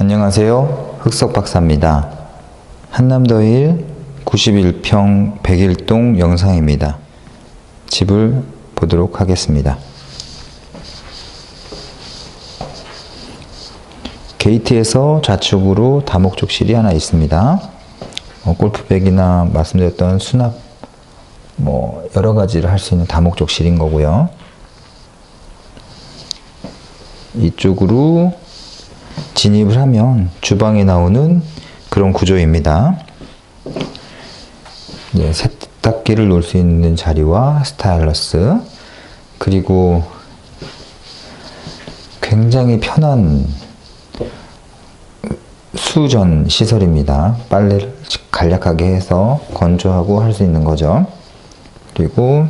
안녕하세요. 흑석 박사입니다. 한남더일 91평 101동 영상입니다. 집을 보도록 하겠습니다. 게이트에서 좌측으로 다목적실이 하나 있습니다. 어, 골프백이나 말씀드렸던 수납 뭐 여러 가지를 할 수 있는 다목적실인 거고요. 이쪽으로 진입을 하면 주방에 나오는 그런 구조입니다. 네, 세탁기를 놓을 수 있는 자리와 스타일러스 그리고 굉장히 편한 수전 시설입니다. 빨래를 간략하게 해서 건조하고 할 수 있는 거죠. 그리고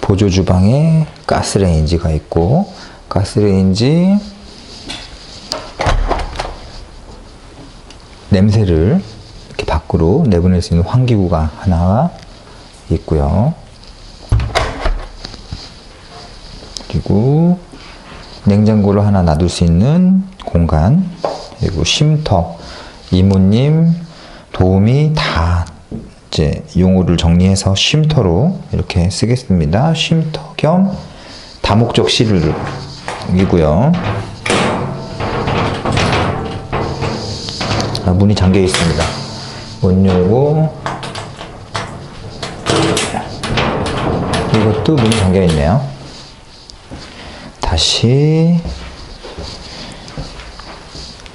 보조 주방에 가스레인지가 있고 가스레인지 냄새를 이렇게 밖으로 내보낼 수 있는 환기구가 하나 있고요. 그리고 냉장고를 하나 놔둘 수 있는 공간 그리고 쉼터 이모님 도움이 다 이제 용어를 정리해서 쉼터로 이렇게 쓰겠습니다. 쉼터 겸 다목적 실 이고요. 아, 문이 잠겨 있습니다. 문 열고 이것도 문이 잠겨 있네요. 다시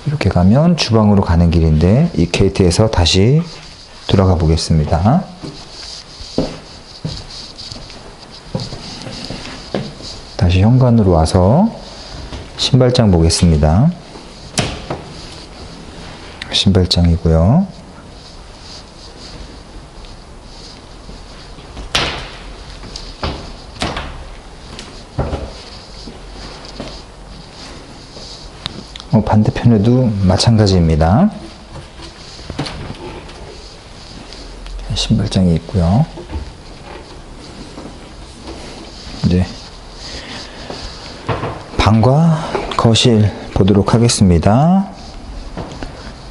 이렇게 가면 주방으로 가는 길인데 이 게이트에서 다시 들어가 보겠습니다. 다시 현관으로 와서 신발장 보겠습니다. 신발장이고요. 어, 반대편에도 마찬가지입니다. 신발장이 있고요. 이제 방과 거실 보도록 하겠습니다.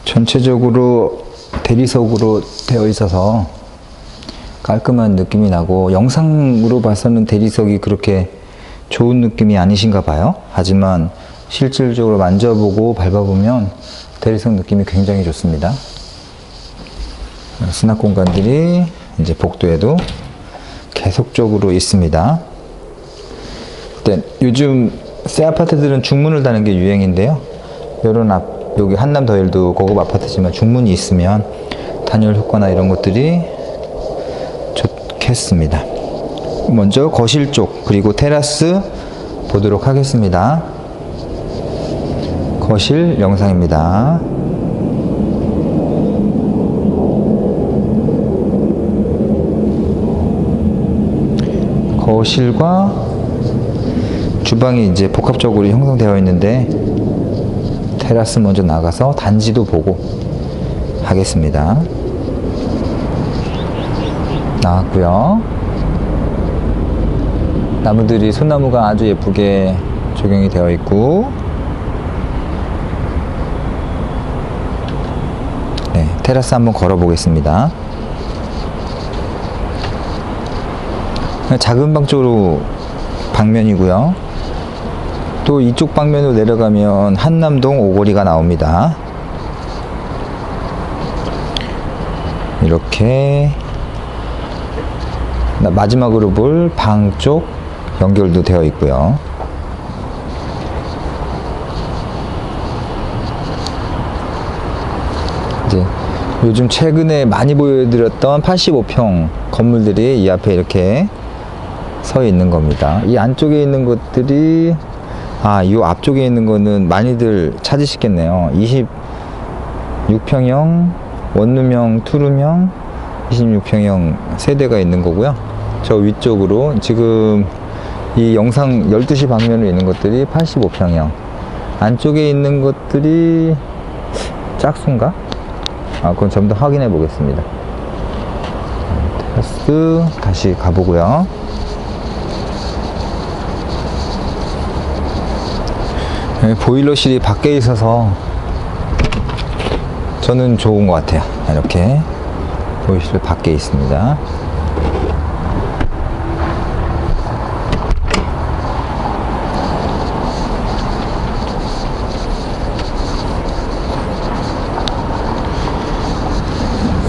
전체적으로 대리석으로 되어 있어서 깔끔한 느낌이 나고 영상으로 봐서는 대리석이 그렇게 좋은 느낌이 아니신가 봐요. 하지만 실질적으로 만져보고 밟아보면 대리석 느낌이 굉장히 좋습니다. 수납 공간들이 이제 복도에도 계속적으로 있습니다. 네, 요즘 새 아파트들은 중문을 다는 게 유행인데요. 이런 앞, 여기 한남 더일도 고급 아파트지만 중문이 있으면 단열 효과나 이런 것들이 좋겠습니다. 먼저 거실 쪽 그리고 테라스 보도록 하겠습니다. 거실 영상입니다. 거실과 주방이 이제 복합적으로 형성되어 있는데 테라스 먼저 나가서 단지도 보고 하겠습니다. 나왔고요. 나무들이 소나무가 아주 예쁘게 조경이 되어 있고 네, 테라스 한번 걸어 보겠습니다. 작은 방 쪽으로 방면이고요. 또 이쪽 방면으로 내려가면 한남동 오거리가 나옵니다. 이렇게 마지막으로 볼 방 쪽 연결도 되어 있고요. 이제 요즘 최근에 많이 보여드렸던 85평 건물들이 이 앞에 이렇게 서 있는 겁니다. 이 안쪽에 있는 것들이 아, 이 앞쪽에 있는 거는 많이들 찾으시겠네요. 26평형, 원룸형, 투룸형, 26평형 세 대가 있는 거고요. 저 위쪽으로 지금 이 영상 12시 방면으로 있는 것들이 85평형. 안쪽에 있는 것들이 짝수인가? 아, 그건 좀 더 확인해 보겠습니다. 테라스 다시 가보고요. 네, 보일러실이 밖에 있어서 저는 좋은 것 같아요. 이렇게 보일러실 밖에 있습니다.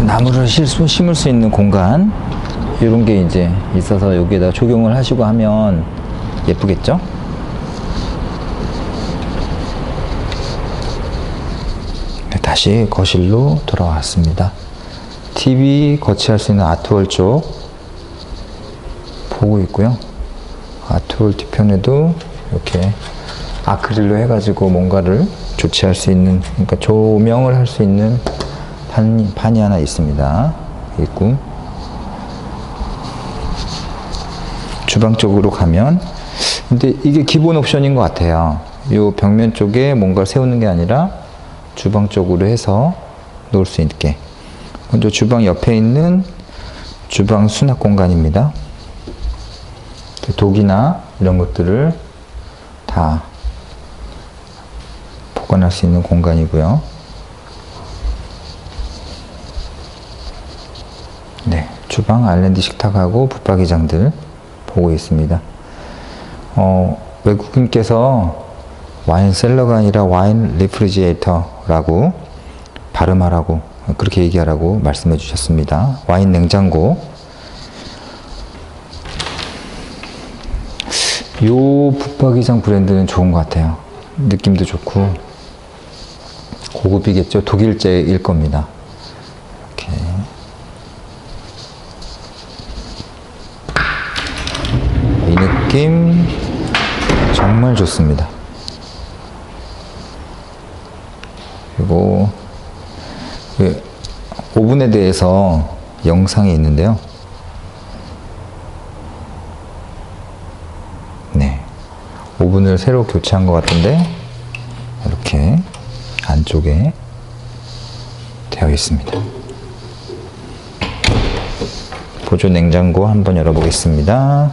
나무를 심을 수 있는 공간 이런 게 이제 있어서 여기에다 적용을 하시고 하면 예쁘겠죠? 네, 다시 거실로 돌아왔습니다. TV 거치할 수 있는 아트월 쪽 보고 있고요. 아트월 뒤편에도 이렇게 아크릴로 해가지고 뭔가를 조치할 수 있는, 그러니까 조명을 할 수 있는 판, 판이 하나 있습니다. 있고. 주방 쪽으로 가면, 근데 이게 기본 옵션인 것 같아요. 이 벽면 쪽에 뭔가를 세우는 게 아니라 주방 쪽으로 해서 놓을 수 있게. 먼저 주방 옆에 있는 주방 수납 공간입니다. 독이나 이런 것들을 다 보관할 수 있는 공간이고요. 네, 주방 아일랜드 식탁하고 붙박이장들 보고 있습니다. 어, 외국인께서 와인 셀러가 아니라 와인 리프리지에이터 라고 발음하라고 그렇게 얘기하라고 말씀해 주셨습니다. 와인 냉장고. 요 붙박이장 브랜드는 좋은 것 같아요. 느낌도 좋고 고급이겠죠. 독일제일 겁니다. 이렇게 이 느낌 정말 좋습니다. 그리고 그 오븐에 대해서 영상이 있는데요. 네. 오븐을 새로 교체한 것 같은데 이렇게 안쪽에 되어 있습니다. 보조 냉장고 한번 열어보겠습니다.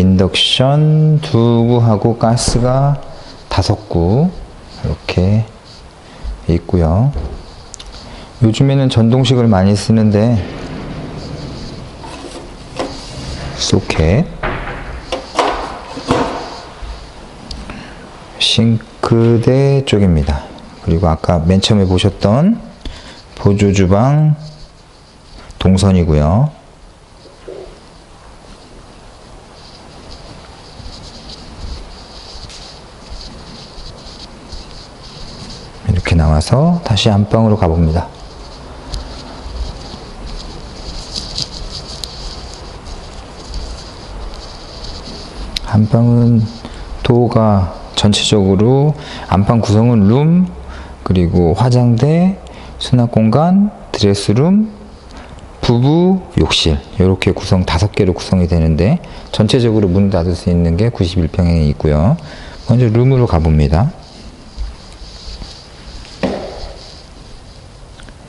인덕션 두 구하고 가스가 다섯 구 이렇게 있고요. 요즘에는 전동식을 많이 쓰는데 소켓 싱크대 쪽입니다. 그리고 아까 맨 처음에 보셨던 보조 주방 동선이고요. 이렇게 나와서 다시 안방으로 가봅니다. 안방은 도가 전체적으로 안방 구성은 룸 그리고 화장대 수납 공간 드레스룸 부부 욕실 이렇게 구성 다섯 개로 구성이 되는데 전체적으로 문 닫을 수 있는 게 91평형이 있고요. 먼저 룸으로 가봅니다.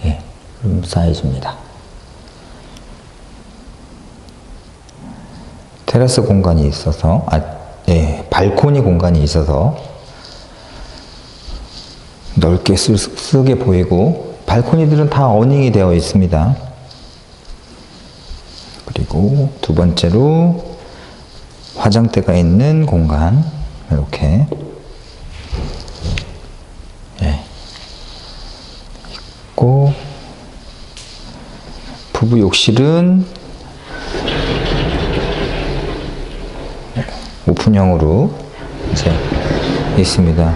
예, 룸 사이즈입니다. 테라스 공간이 있어서, 아, 예, 발코니 공간이 있어서 넓게 쓰, 쓰게 보이고, 발코니들은 다 어닝이 되어 있습니다. 그리고 두 번째로 화장대가 있는 공간, 이렇게. 예. 있고, 부부 욕실은 오픈형으로 이제 있습니다.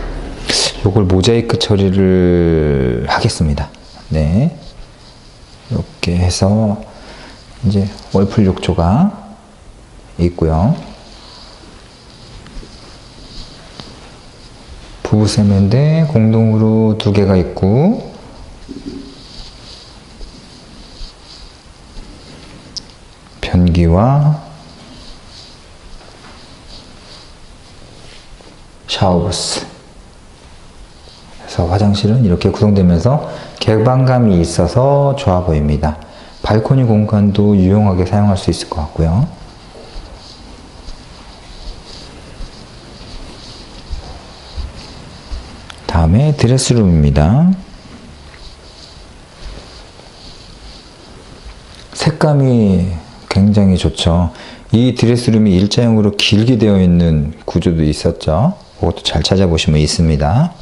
요걸 모자이크 처리를 하겠습니다. 네. 이렇게 해서 이제 월풀 욕조가 있고요. 부부 세면대 공동으로 두 개가 있고 변기와 샤워부스. 그래서 화장실은 이렇게 구성되면서 개방감이 있어서 좋아 보입니다. 발코니 공간도 유용하게 사용할 수 있을 것 같고요. 다음에 드레스룸입니다. 색감이 굉장히 좋죠. 이 드레스룸이 일자형으로 길게 되어 있는 구조도 있었죠. 그것도 잘 찾아보시면 있습니다.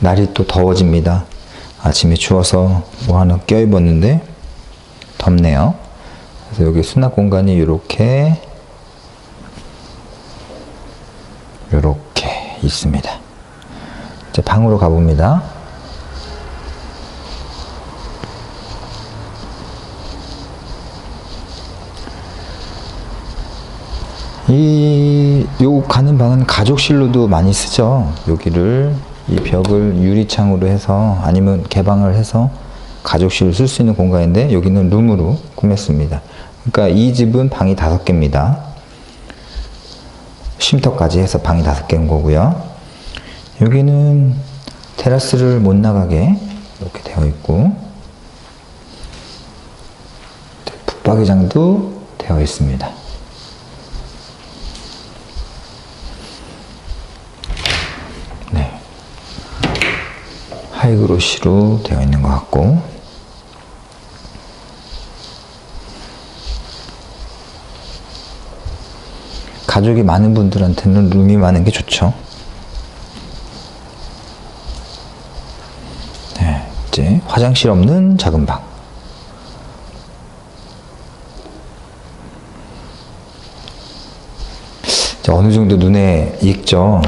날이 또 더워집니다. 아침에 추워서 뭐 하나 껴입었는데 덥네요. 그래서 여기 수납 공간이 이렇게 이렇게 있습니다. 이제 방으로 가봅니다. 이, 요 가는 방은 가족실로도 많이 쓰죠. 여기를, 이 벽을 유리창으로 해서 아니면 개방을 해서 가족실을 쓸 수 있는 공간인데 여기는 룸으로 꾸몄습니다. 그러니까 이 집은 방이 다섯 개입니다. 쉼터까지 해서 방이 다섯 개인 거고요. 여기는 테라스를 못 나가게 이렇게 되어 있고 붙박이장도 되어 있습니다. 하이그로시로 되어 있는 것 같고 가족이 많은 분들한테는 룸이 많은 게 좋죠. 네, 이제 화장실 없는 작은 방. 어느 정도 눈에 익죠.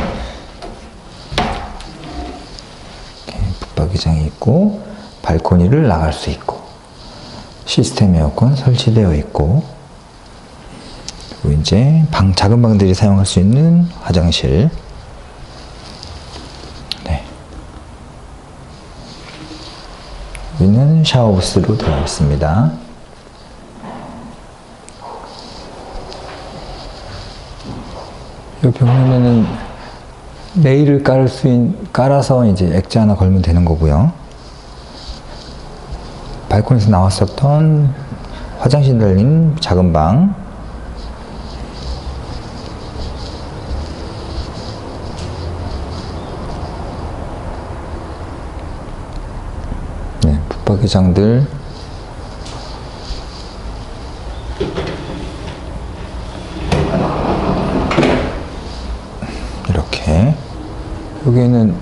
이렇게 붙박이장이 있고 발코니를 나갈 수 있고 시스템 에어컨 설치되어 있고 그리고 이제 방 작은 방들이 사용할 수 있는 화장실. 네. 여기는 샤워부스로 되어 있습니다. 이 벽면에는 레일을 깔을 수 있, 깔아서 이제 액자 하나 걸면 되는 거고요. 발코니에서 나왔었던 화장실 달린 작은 방. 네, 붙박이장들. 이렇게. 여기에는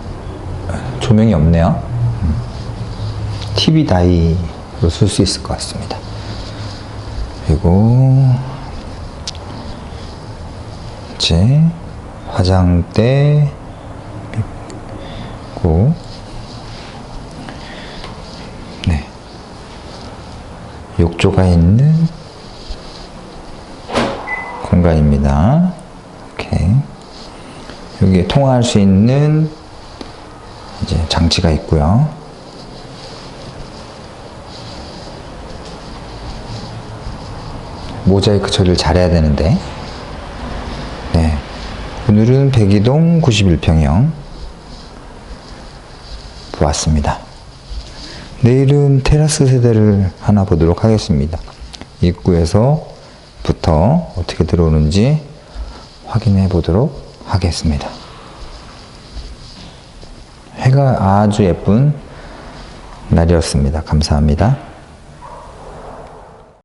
조명이 없네요. TV 다이 로 쓸 수 있을 것 같습니다. 그리고 이제 화장대 있고 네 욕조가 있는 공간입니다. 이렇게 여기에 통화할 수 있는 이제 장치가 있고요. 모자이크 처리를 잘해야 되는데. 네. 오늘은 백이동 91평형 보았습니다. 내일은 테라스 세대를 하나 보도록 하겠습니다. 입구에서부터 어떻게 들어오는지 확인해 보도록 하겠습니다. 해가 아주 예쁜 날이었습니다. 감사합니다.